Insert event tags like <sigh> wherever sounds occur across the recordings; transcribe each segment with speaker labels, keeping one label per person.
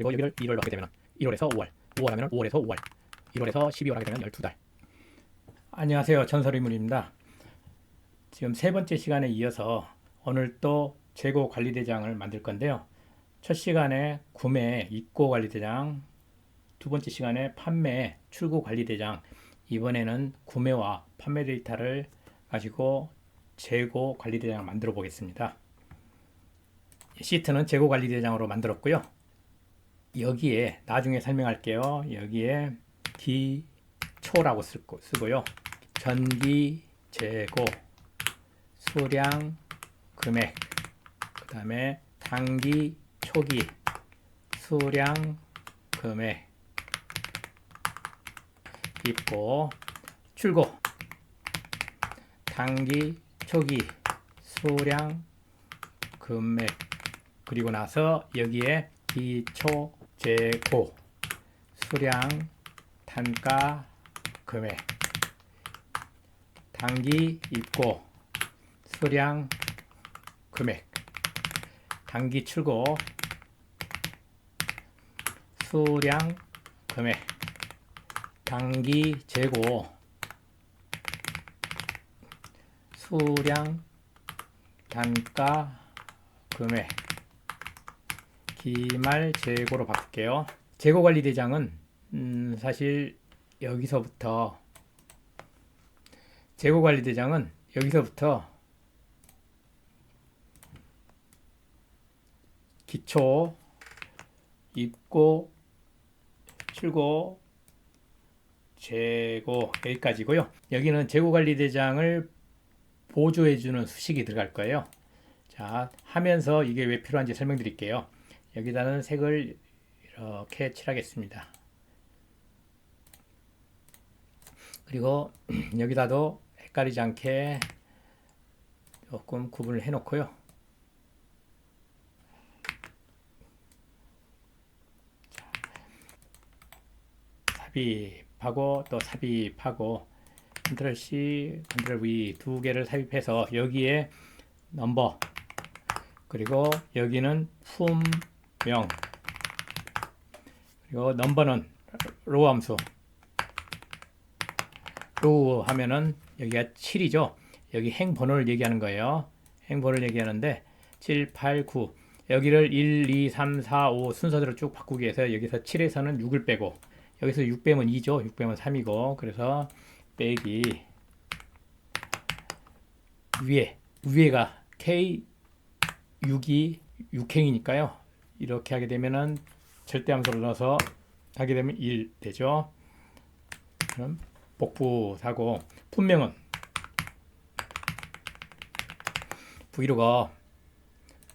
Speaker 1: 그리고 여기를 1월 넣게 되면 1월에서 5월, 5월 하면 5월에서 5월, 1월에서 12월 하게 되면 12달. 안녕하세요. 전설인물입니다. 지금 세 번째 시간에 이어서 오늘 또 재고 관리 대장을 만들 건데요. 첫 시간에 구매 입고 관리 대장, 두 번째 시간에 판매 출고 관리 대장, 이번에는 구매와 판매 데이터를 가지고 재고 관리 대장을 만들어 보겠습니다. 시트는 재고 관리 대장으로 만들었고요. 여기에 나중에 설명할게요. 여기에 기초라고 쓰고, 쓰고요. 전기 재고 수량 금액 그 다음에 단기 초기 수량 금액 입고 출고 단기 초기 수량 금액 그리고 나서 여기에 기초 재고 수량 단가 금액. 단기 입고 수량 금액. 단기 출고 수량 금액. 단기 재고 수량 단가 금액 기말 재고로 바꿀게요. 재고 관리 대장은 음, 사실 여기서부터 재고 관리 대장은 여기서부터 기초 입고 출고 재고 여기까지고요. 여기는 재고 관리 대장을 보조해 주는 수식이 들어갈 거예요. 자, 하면서 이게 왜 필요한지 설명드릴게요. 여기다는 색을 이렇게 칠하겠습니다. 그리고 <clears throat> 여기다도 헷갈리지 않게 조금 구분을 해 놓고요. 삽입하고 또 삽입하고 컨트롤 C, 컨트롤 V 두 개를 삽입해서 여기에 넘버 그리고 여기는 품 명. 그리고 넘버는 로우 함수. 로우 하면은 여기가 7이죠. 여기 행 번호를 얘기하는 거예요. 행 번호를 얘기하는데 7, 8, 9 여기를 1, 2, 3, 4, 5 순서대로 쭉 바꾸기 위해서 여기서 7에서는 6을 빼고 여기서 6 빼면 2죠. 6 빼면 3이고. 그래서 빼기 위에 위에가 K 6이 6행이니까요. 이렇게 하게 되면은 절대함수를 넣어서 하게 되면 1 되죠. 그럼 복부사고 분명은 브이로그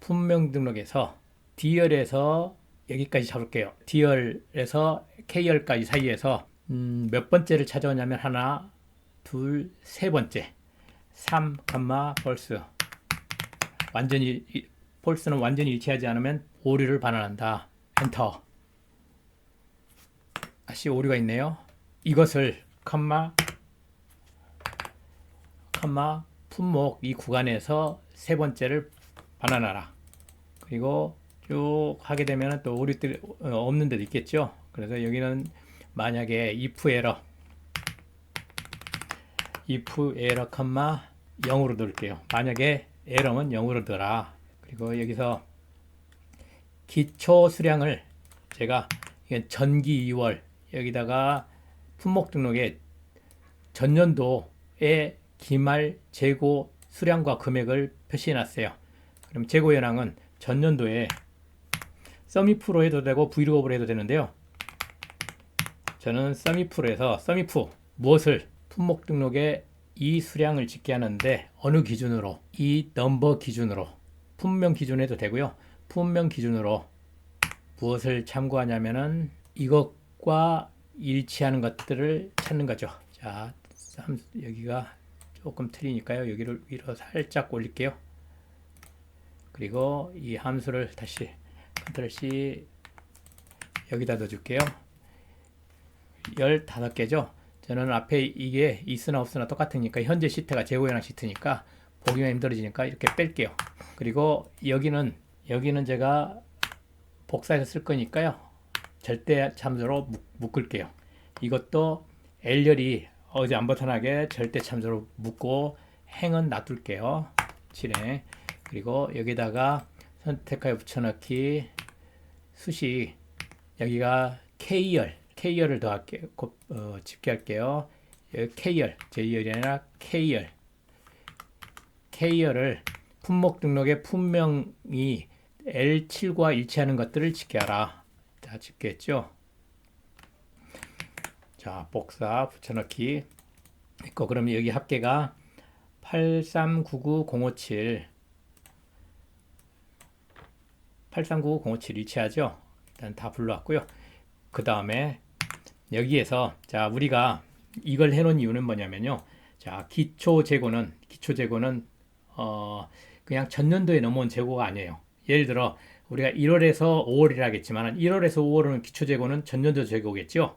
Speaker 1: 분명 등록에서 D열에서 여기까지 잡을게요. D열에서 K열까지 사이에서 음, 몇 번째를 찾아오냐면 하나, 둘, 세 번째. 3, 펄스. 완전히 펄스는 완전히 일치하지 않으면 오류를 반환한다. 엔터. 다시 오류가 있네요. 이것을 컴마 컴마 품목 이 구간에서 세 번째를 반환하라. 그리고 쭉 하게 되면 또 오류들이 없는 데도 있겠죠. 그래서 여기는 만약에 if 에러 if 에러 컴마 0으로 넣을게요. 만약에 에러면 0으로 넣어라. 그리고 여기서 기초 수량을 제가 전기 2월 여기다가 품목 등록에 전년도의 기말 재고 수량과 금액을 표시해 놨어요. 그럼 재고 현황은 전년도에 서미프로 해도 되고 브이로그로 해도 되는데요. 저는 서미프로에서 서미프 무엇을 품목 등록에 이 수량을 짓게 하는데 어느 기준으로 이 넘버 기준으로 품명 기준에도 되고요. 품명 기준으로 무엇을 참고하냐면은 이것과 일치하는 것들을 찾는 거죠. 자, 여기가 조금 틀리니까요. 여기를 위로 살짝 올릴게요. 그리고 이 함수를 다시 컨트롤 C 여기다 넣어줄게요. 15개죠. 저는 앞에 이게 있으나 없으나 똑같으니까 현재 시트가 재고현황 시트니까 보기가 힘들어지니까 이렇게 뺄게요. 그리고 여기는 여기는 제가 복사해서 쓸 거니까요. 절대 참수로 묶- 묶을게요. 이것도 L열이 어디 안 벗어나게 절대 참수로 묶고 행은 놔둘게요. 실행. 그리고 여기다가 선택하여 붙여넣기 수식 여기가 K열 K열을 더할게요. 곱- 어, 집계할게요. K열 J열이 아니라 K열 K열을 품목 등록에 품명이 L7과 일치하는 것들을 집계하라. 자, 집계했죠? 자, 복사 붙여넣기 있고 그러면 여기 합계가 8399057 8399057 일치하죠? 일단 다 불러왔고요. 그 다음에 여기에서 자 우리가 이걸 해놓은 이유는 뭐냐면요. 자 기초 재고는 기초 재고는 어 그냥 전년도에 넘어온 재고가 아니에요. 예를 들어 우리가 1월에서 5월이라 하겠지만 1월에서 5월은 기초 재고는 전년도 재고겠죠.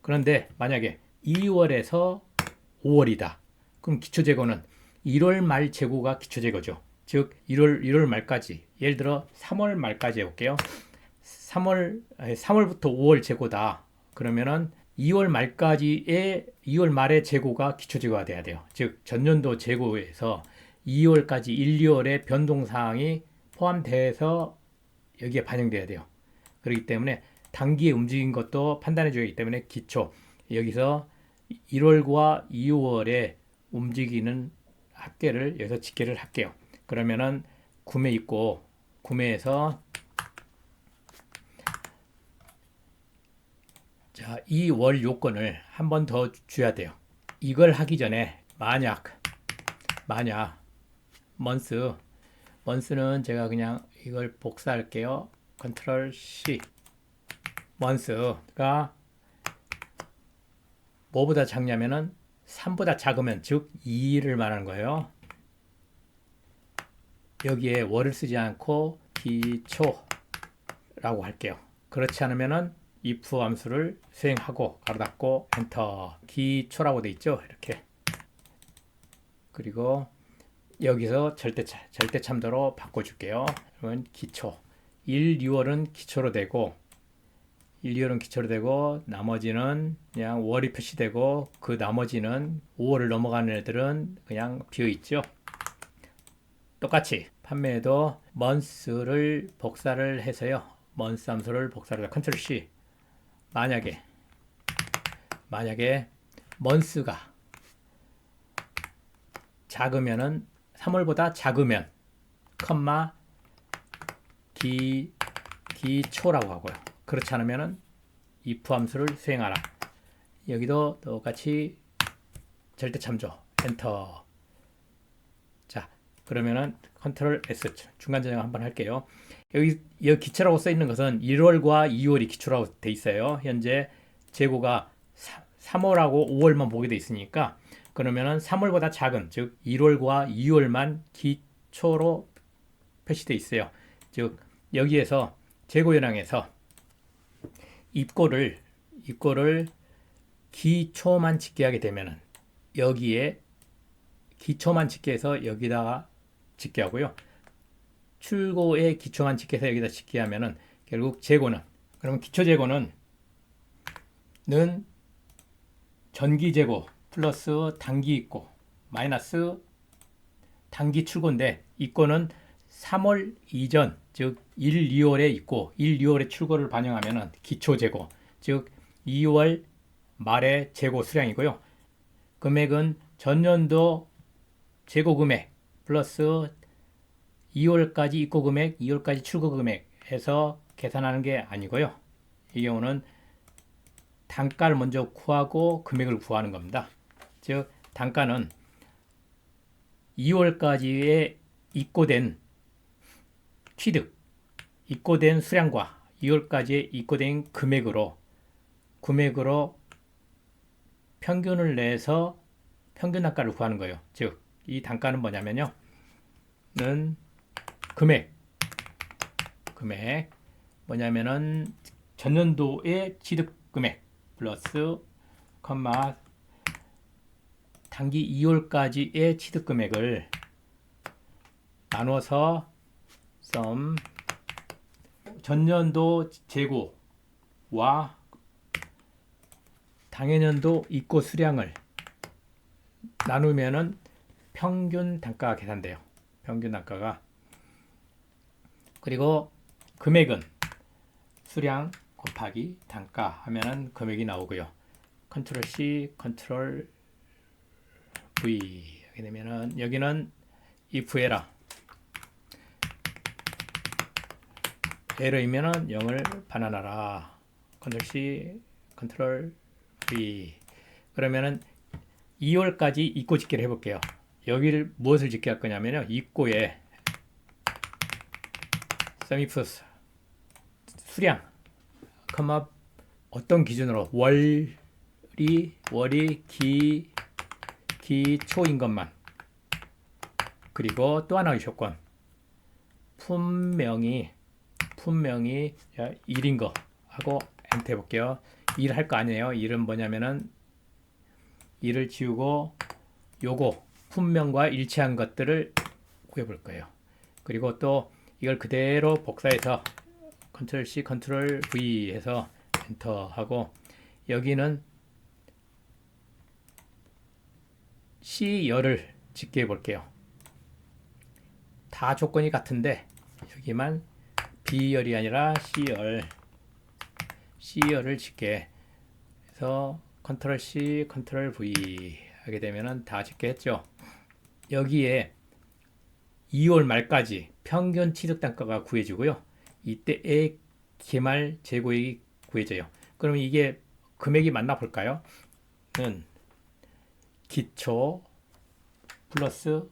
Speaker 1: 그런데 만약에 2월에서 5월이다. 그럼 기초 재고는 1월 말 재고가 기초 재고죠. 즉 1월 1월 말까지 예를 들어 3월 말까지 해볼게요. 3월 아니, 3월부터 5월 재고다. 그러면은 2월 말까지의 2월 말의 재고가 기초 재고가 돼야 돼요. 즉 전년도 재고에서 2월까지 1, 2월의 변동 사항이 포함돼서 여기에 반영돼야 돼요. 그렇기 때문에 단기에 움직인 것도 판단해 줘야 하기 때문에 기초 여기서 1월과 2월에 움직이는 합계를 여기서 집계를 할게요. 그러면은 구매 있고 구매에서 자, 이월 요건을 한 번 더 줘야 돼요. 이걸 하기 전에 만약 만약 먼스 먼스는 제가 그냥 이걸 복사할게요. 컨트롤 C 먼스가 뭐보다 작냐면은 3보다 작으면 즉 2를 말하는 거예요. 여기에 월을 쓰지 않고 기초라고 할게요. 그렇지 않으면은 if 함수를 수행하고 가로 닫고 엔터 기초라고 돼 있죠. 이렇게 그리고 여기서 절대 절대 참도로 바꿔줄게요. 그러면 기초 1, 2월은 기초로 되고 1, 2월은 기초로 되고 나머지는 그냥 월이 표시되고 그 나머지는 5월을 넘어가는 애들은 그냥 비어 있죠. 똑같이 판매에도 month를 복사를 해서요. month 함수를 복사를 컨트롤 C 만약에 만약에 month가 작으면은 3월보다 작으면 컴마 기 기초라고 하고요. 그렇지 않으면은 if 함수를 수행하라. 여기도 똑같이 절대 참조 엔터. 자 그러면은 컨트롤 S 중간 저장 한번 할게요. 여기 여기 기초라고 써 있는 것은 1월과 2월이 기초라고 돼 있어요. 현재 재고가 3 월하고 5월만 보게 돼 있으니까 그러면은 3월보다 작은 즉 1월과 2월만 기초로 표시돼 있어요. 즉 여기에서 재고 현황에서 입고를 입고를 기초만 집계하게 되면은 여기에 기초만 집계해서 여기다가 집계하고요. 출고의 기초만 집계해서 여기다 집계하면은 결국 재고는 그러면 기초 재고는 는 전기 재고 플러스 단기 입고 마이너스 단기 출고인데 입고는 3월 이전 즉 1, 2월에 있고 1, 2월에 출고를 반영하면은 기초 재고 즉 2월 말의 재고 수량이고요. 금액은 전년도 재고 금액 플러스 2월까지 입고 금액, 2월까지 출고 금액 해서 계산하는 게 아니고요. 이 경우는 단가를 먼저 구하고 금액을 구하는 겁니다. 즉 단가는 2월까지에 입고된 취득, 입고된 수량과 2월까지에 입고된 금액으로 금액으로 평균을 내서 평균 단가를 구하는 거예요. 즉 이 단가는 뭐냐면요. 는 금액 금액 뭐냐면은 전년도의 취득 금액 플러스 컴마 단기 2월까지의 취득 금액을 나눠서 썸 전년도 재고 2와 당해년도 입고 수량을 나누면은 평균 단가가 계산돼요. 평균 단가가 그리고 금액은 수량 곱하기 단가 하면은 금액이 나오고요. 컨트롤 C, 컨트롤 V 하게 되면은 여기는 if 에라 에러이면은 0을 반환하라. 컨트롤 C, 컨트롤 V 그러면은 2월까지 입고 짓기를 해볼게요. 여기를 무엇을 짓게 할 거냐면요. 입고에 세미프스 수량 컴마 어떤 기준으로 월이 월이 기 기초인 것만 그리고 또 하나의 조건 분명히 분명히 1인 거 하고 엔터 해볼게요. 일 할 거 아니에요. 일은 뭐냐면은 일을 지우고 요거 품명과 일치한 것들을 구해볼 거예요. 그리고 또 이걸 그대로 복사해서 컨트롤 C, 컨트롤 V 해서 엔터 하고 여기는 C열을 짓게 해볼게요. 다 조건이 같은데 여기만 B열이 아니라 C열 C열을 짓게 해서 컨트롤 C, 컨트롤 V 하게 되면은 다 짓게 했죠. 여기에 2월 말까지 평균 취득 단가가 구해지고요. 이때의 기말 재고액이 구해져요. 그럼 이게 금액이 맞나 볼까요? 는 기초 플러스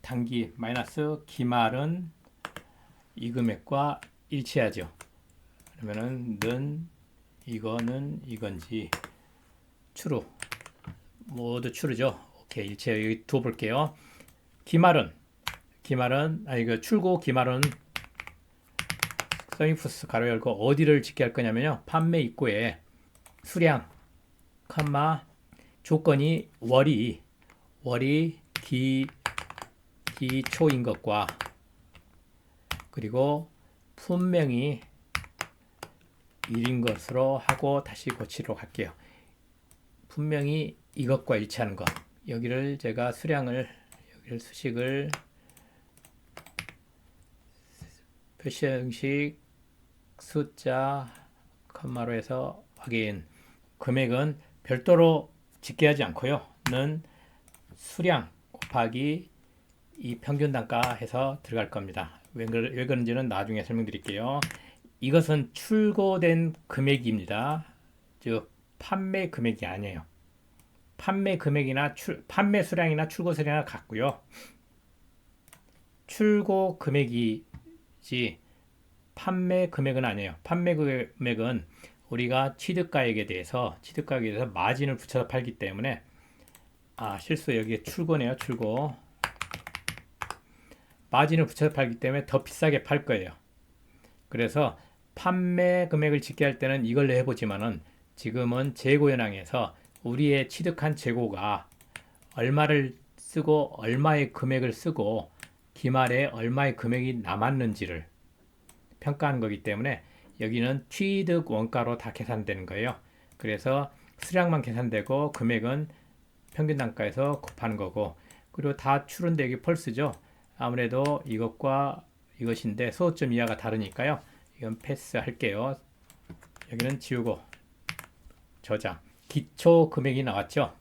Speaker 1: 단기 마이너스 기말은 이 금액과 일치하죠. 그러면은 는 이거는 이건지 추루 모두 추루죠. 오케이 일체 여기 두 볼게요. 기말은 기말은 아 이거 출고 기말은 서미푸스 가로 열고 어디를 짓게 할 거냐면요. 판매 입구에 수량 컴마 조건이 월이 월이 기 기초인 것과 그리고 분명히 1인 것으로 하고 다시 고치도록 할게요. 분명히 이것과 일치하는 것. 여기를 제가 수량을 여기를 수식을 표시 형식 숫자 컴마로 해서 확인 금액은 별도로 집계 하지 않고요. 는 수량 곱하기 이 평균 단가 해서 들어갈 겁니다. 왜, 왜 그런지는 나중에 설명드릴게요. 이것은 출고된 금액입니다. 즉 판매 금액이 아니에요. 판매 금액이나 출, 판매 수량이나 출고 수량은 같고요. 출고 금액이지 판매 금액은 아니에요. 판매 금액은 우리가 취득가액에 대해서 취득가액에 대해서 마진을 붙여서 팔기 때문에 아 실수 여기에 출고네요. 출고 마진을 붙여서 팔기 때문에 더 비싸게 팔 거예요. 그래서 판매 금액을 짓게 할 때는 이걸 해보지만은 지금은 재고 현황에서 우리의 취득한 재고가 얼마를 쓰고 얼마의 금액을 쓰고 기말에 얼마의 금액이 남았는지를 평가하는 거기 때문에 여기는 취득 원가로 다 계산되는 거예요. 그래서 수량만 계산되고 금액은 평균 단가에서 곱하는 거고 그리고 다 추론되기 펄스죠. 아무래도 이것과 이것인데 소점 이하가 다르니까요. 이건 패스 할게요. 여기는 지우고 저장. 기초 금액이 나왔죠.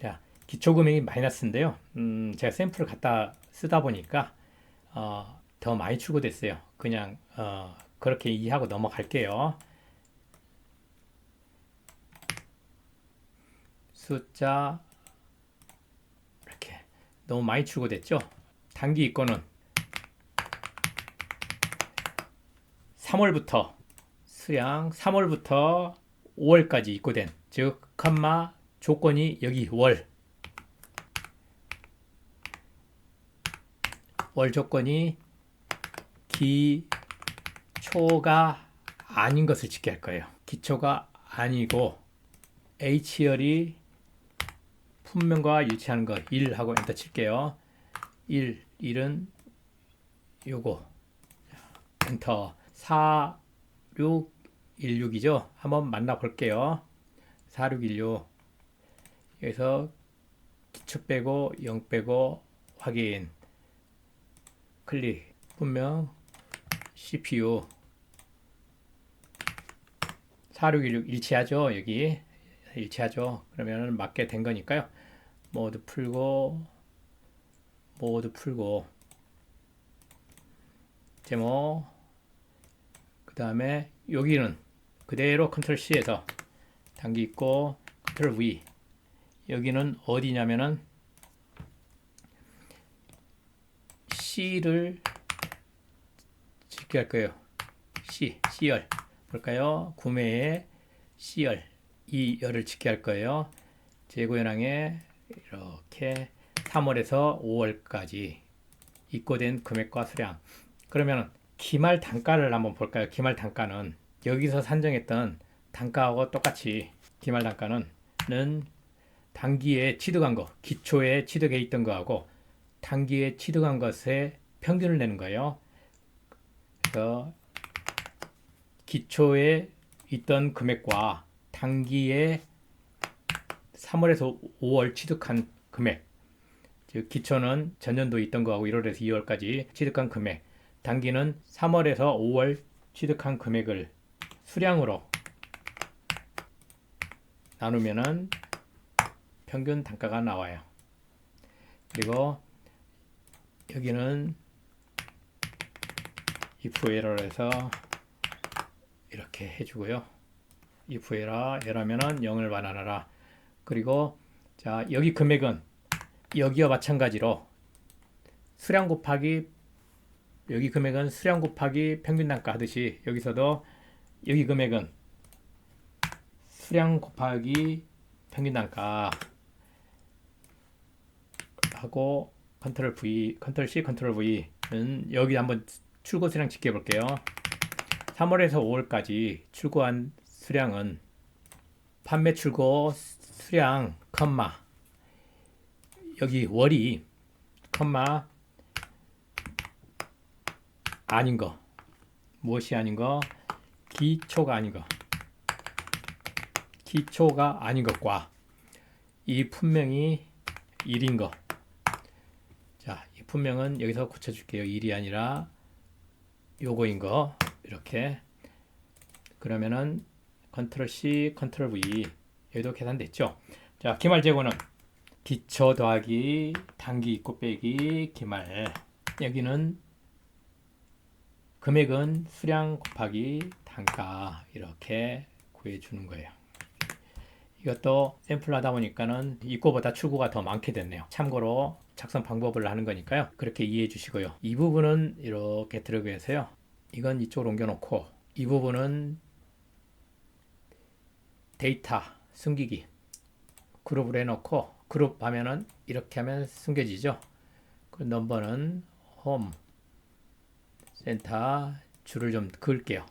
Speaker 1: 자, 기초 금액이 마이너스인데요. 음, 제가 샘플을 갖다 쓰다 보니까 어, 더 많이 출고됐어요. 그냥 어, 그렇게 이해하고 넘어갈게요. 숫자 이렇게 너무 많이 출고됐죠. 단기 입고는 3월부터 수량 3월부터 5월까지 입고된 즉 컴마 조건이 여기 월. 월 조건이 기 초가 아닌 것을 짓게 할 거예요. 기초가 아니고 H열이 품명과 유치하는 것 1하고 엔터 칠게요. 1, 1은 요거 엔터 4, 6, 4616이죠. 한번 만나 볼게요. 4616 여기서 기초 빼고 0 빼고 확인 클릭 분명 CPU 4616 일치하죠. 여기 일치하죠. 그러면 맞게 된 거니까요. 모두 풀고 모두 풀고. 제목 그 다음에 여기는 그대로 컨트롤 C에서 단기 있고 컨트롤 V. 여기는 어디냐면은 C를 짓게 할 거예요. C, C열. 볼까요? 구매에 C열. 이 열을 짓게 할 거예요. 재고 현황에 이렇게 3월에서 5월까지 입고된 금액과 수량. 그러면 기말 단가를 한번 볼까요? 기말 단가는 여기서 산정했던 단가하고 똑같이 기말 단가는 는 단기에 취득한 거, 기초에 취득해 있던 거하고 단기에 취득한 것의 평균을 내는 거예요. 그래서 기초에 있던 금액과 단기에 3월에서 5월 취득한 금액, 즉 기초는 전년도 있던 거하고 1월에서 2월까지 취득한 금액, 단기는 3월에서 5월 취득한 금액을 수량으로 나누면은 평균 단가가 나와요. 그리고 여기는 if error에서 이렇게 해주고요. if error error면은 0을 반환하라. 그리고 자 여기 금액은 여기와 마찬가지로 수량 곱하기 여기 금액은 수량 곱하기 평균 단가 하듯이 여기서도 여기 금액은 수량 곱하기 평균 단가 하고 컨트롤 V, 컨트롤 C, 컨트롤 V는 여기 한번 출고 수량 지켜 볼게요. 3월에서 5월까지 출고한 수량은 판매 출고 수량 컴마. 여기 월이 컴마 아닌 거. 무엇이 아닌 거? 기초가 아닌 거. 기초가 아닌 것과 이 분명히 1인 거. 자, 이 분명은 여기서 고쳐줄게요. 1이 아니라 요거인 거 이렇게 그러면은 컨트롤 C, 컨트롤 V 여기도 계산됐죠. 자, 기말 재고는 기초 더하기 단기 입고 빼기 기말 여기는 금액은 수량 곱하기 단가 이렇게 구해주는 거예요. 이것도 샘플 하다 보니까는 입고보다 출고가 더 많게 됐네요. 참고로 작성 방법을 하는 거니까요. 그렇게 이해해 주시고요. 이 부분은 이렇게 들어가 해서요. 이건 이쪽으로 옮겨 놓고 이 부분은 데이터 숨기기 그룹을 해놓고 그룹 하면은 이렇게 하면 숨겨지죠. 그 넘버는 홈 센터 줄을 좀 그을게요.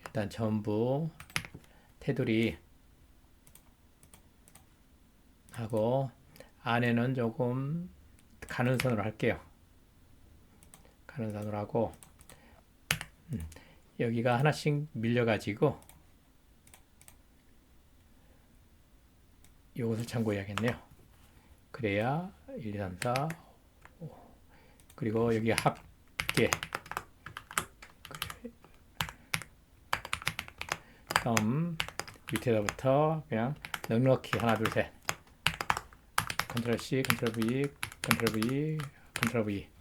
Speaker 1: 일단 전부 테두리 하고 안에는 조금 가는 선으로 할게요. 가는 선으로 하고 음, 여기가 하나씩 밀려가지고 이것을 참고해야겠네요. 그래야 1, 2, 3, 4 5. 그리고 여기 합계 점 밑에서부터 그냥 넉넉히 하나 둘 셋 컨트롤 C, 컨트롤 V, 컨트롤 V, 컨트롤 V.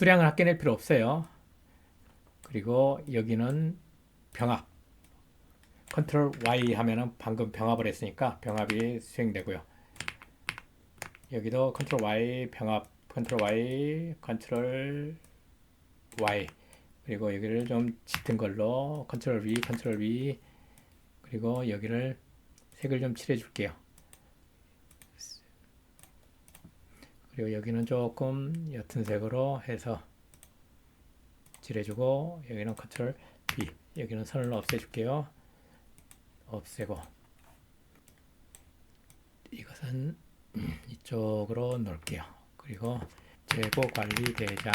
Speaker 1: 수량을 합계낼 필요 없어요. 그리고 여기는 병합. 컨트롤 Y 하면은 방금 병합을 했으니까 병합이 수행되고요. 여기도 컨트롤 Y 병합, 컨트롤 Y, 컨트롤 Y. 그리고 여기를 좀 짙은 걸로 컨트롤 V, 컨트롤 V. 그리고 여기를 색을 좀 칠해 줄게요. 그리고 여기는 조금 옅은 색으로 해서 칠해주고 여기는 컨트롤 B 여기는 선을 없애줄게요. 없애고 이것은 <clears throat> 이쪽으로 놓을게요. 그리고 재고 관리 대장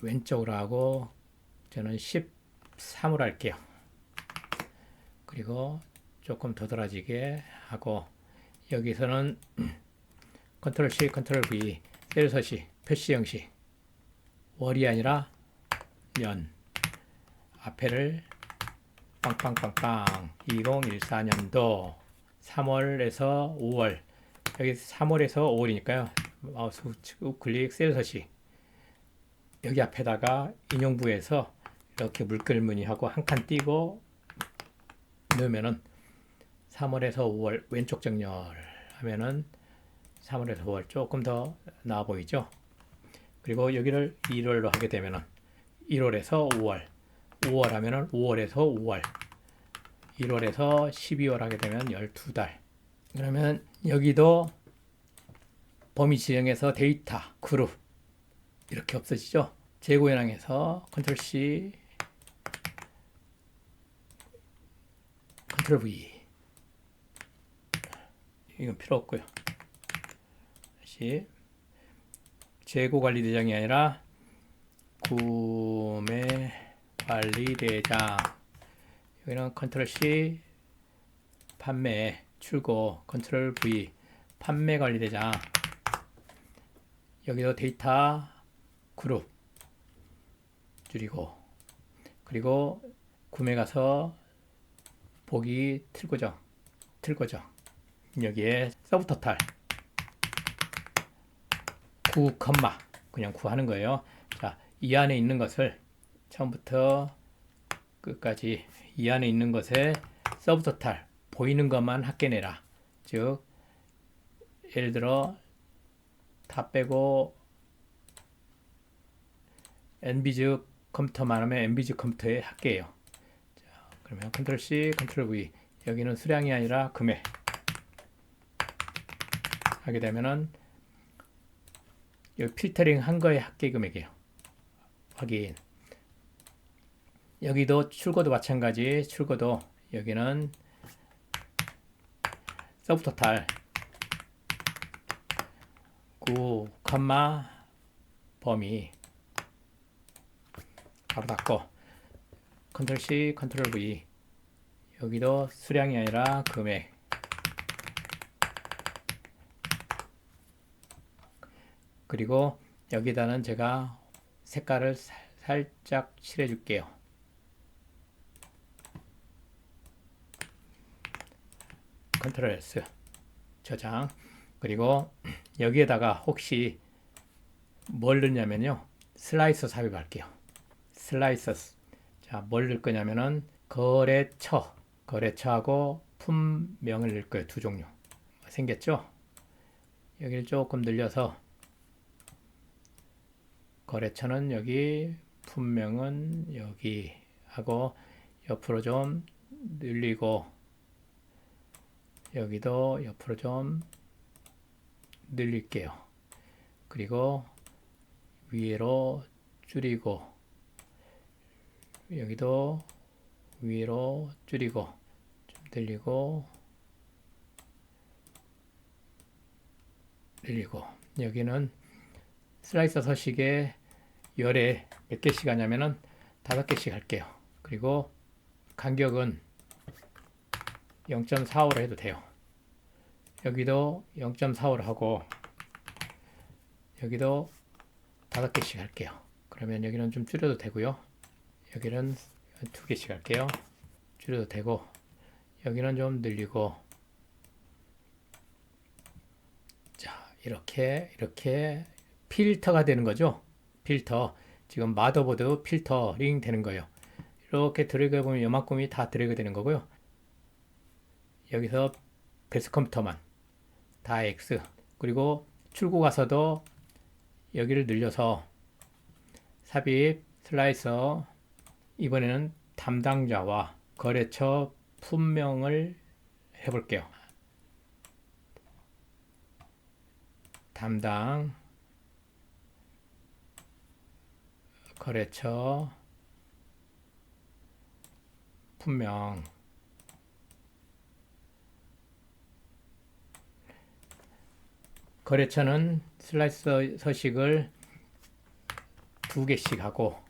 Speaker 1: 왼쪽으로 하고 저는 13으로 할게요. 그리고 조금 도드라지게 하고 여기서는 <clears throat> 컨트롤 C, 컨트롤 V 셀 서식, 표시 형식 월이 아니라 년 앞에를 빵빵빵빵. 2014년도 3월에서 5월. 여기 3월에서 5월이니까요. 마우스 우클릭 셀 서식 여기 앞에다가 인용부에서 이렇게 물결 무늬하고 한 칸 띄고 넣으면은 3월에서 5월 왼쪽 정렬 하면은 3월에서 5월 조금 더 나아 보이죠? 그리고 여기를 1월로 하게 되면은 1월에서 5월 5월 하면은 5월에서 5월 1월에서 12월 하게 되면 12달. 그러면 여기도 범위 지정에서 데이터 그룹 이렇게 없어지죠? 재고 현황에서 컨트롤 C 컨트롤 V. 이건 필요 없고요 다시 재고 관리 대장이 아니라 구매 관리 대장. 여기는 컨트롤 C 판매 출고 컨트롤 V 판매 관리 대장. 여기도 데이터 그룹 줄이고 그리고 구매 가서 보기 틀고정 틀고정. 여기에 서브 토탈 9 컴마 그냥 구하는 거예요. 자, 이 안에 있는 것을 처음부터 끝까지 이 안에 있는 것에 서브 토탈 보이는 것만 합계 내라. 즉 예를 들어 다 빼고 엔비즈 컴퓨터만 하면 엔비즈 컴퓨터의 합계예요. 자, 그러면 컨트롤 C, 컨트롤 V 여기는 수량이 아니라 금액 하게 되면은 여기 필터링 한 거의 합계 금액이에요. 확인. 여기도 출고도 마찬가지. 출고도 여기는 서브 토탈 9, 컴마 범위 바로 닫고 컨트롤 C, 컨트롤 V 여기도 수량이 아니라 금액 그리고 여기다는 제가 색깔을 살- 살짝 칠해 줄게요. 컨트롤 S 저장. 그리고 여기에다가 혹시 뭘 넣냐면요. 슬라이서 삽입할게요. 슬라이서 자뭘 넣을 거냐면은 거래처 거래처하고 품명을 넣을 거예요. 두 종류. 생겼죠? 여기를 조금 늘려서 거래처는 여기 품명은 여기 하고 옆으로 좀 늘리고 여기도 옆으로 좀 늘릴게요. 그리고 위로 줄이고 여기도 위로 줄이고 좀 늘리고 늘리고 여기는 슬라이서 서식에 열에 몇 개씩 하냐면은 다섯 개씩 할게요. 그리고 간격은 0.45로 해도 돼요. 여기도 0.45로 하고 여기도 다섯 개씩 할게요. 그러면 여기는 좀 줄여도 되고요. 여기는 두 개씩 할게요. 줄여도 되고 여기는 좀 늘리고 자 이렇게 이렇게 필터가 되는 거죠. 필터 지금 마더보드 필터링 되는 거예요. 이렇게 드래그 보면 요만큼이 다 드래그 되는 거고요. 여기서 베스 컴퓨터만 다 X 그리고 출고 가서도 여기를 늘려서 삽입 슬라이서 이번에는 담당자와 거래처 품명을 해볼게요. 담당 거래처 품명 거래처는 슬라이스 서식을 두 개씩 하고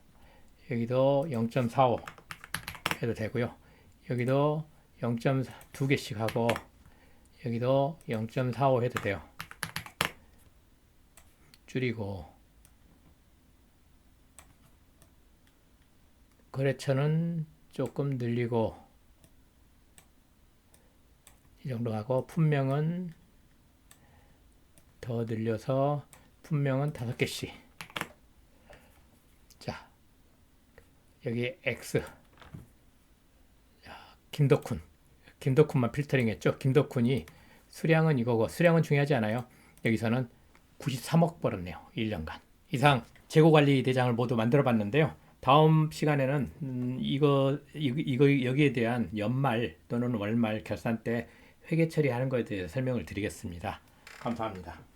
Speaker 1: 여기도 0.45 해도 되고요. 여기도 0.2 개씩 하고 여기도 0.45 해도 돼요. 줄이고 거래처는 조금 늘리고 이 정도 하고 품명은 더 늘려서 품명은 다섯 개씩. 자 여기 X. 자, 김덕훈. 김덕훈만 필터링 했죠? 김덕훈이 수량은 이거고 수량은 중요하지 않아요. 여기서는 93억 벌었네요 1년간. 이상 재고관리 대장을 모두 만들어 봤는데요 다음 시간에는 음, 이거, 이거 이거 여기에 대한 연말 또는 월말 결산 때 회계 처리하는 것에 대해서 설명을 드리겠습니다. 감사합니다